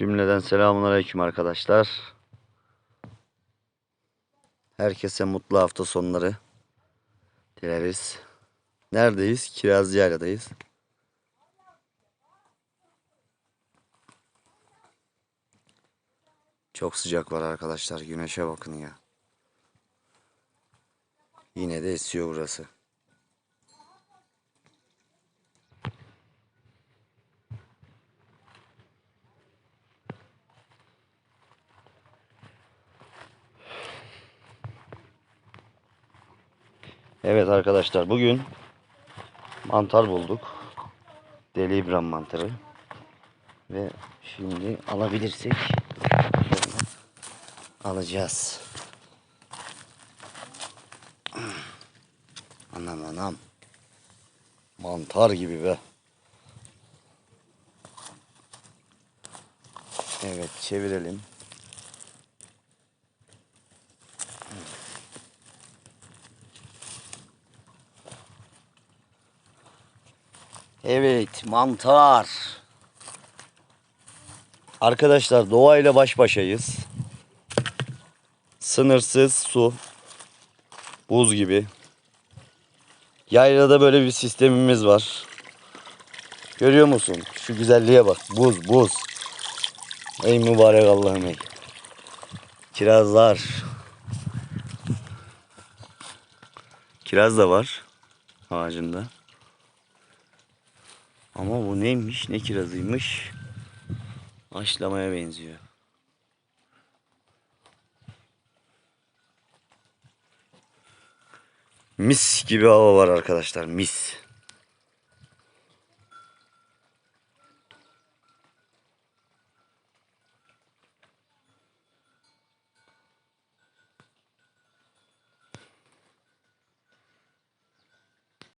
Cümleden selamünaleyküm arkadaşlar. Herkese mutlu hafta sonları dileriz. Neredeyiz? Kirazlı Yayladayız. Çok sıcak var arkadaşlar. Güneşe bakın ya. Yine de esiyor burası. Evet arkadaşlar bugün mantar bulduk. Deli İbrahim mantarı. Ve şimdi alabilirsek alacağız. Anam anam. Mantar gibi be. Evet çevirelim. Evet mantar. Arkadaşlar doğayla baş başayız. Sınırsız su. Buz gibi. Yaylada böyle bir sistemimiz var. Görüyor musun? Şu güzelliğe bak. Buz buz. Ey mübarek Allah'ım ey. Kirazlar. Kiraz da var ağacında. Ama bu neymiş? Ne kirazıymış? Haşlamaya benziyor. Mis gibi hava var arkadaşlar. Mis.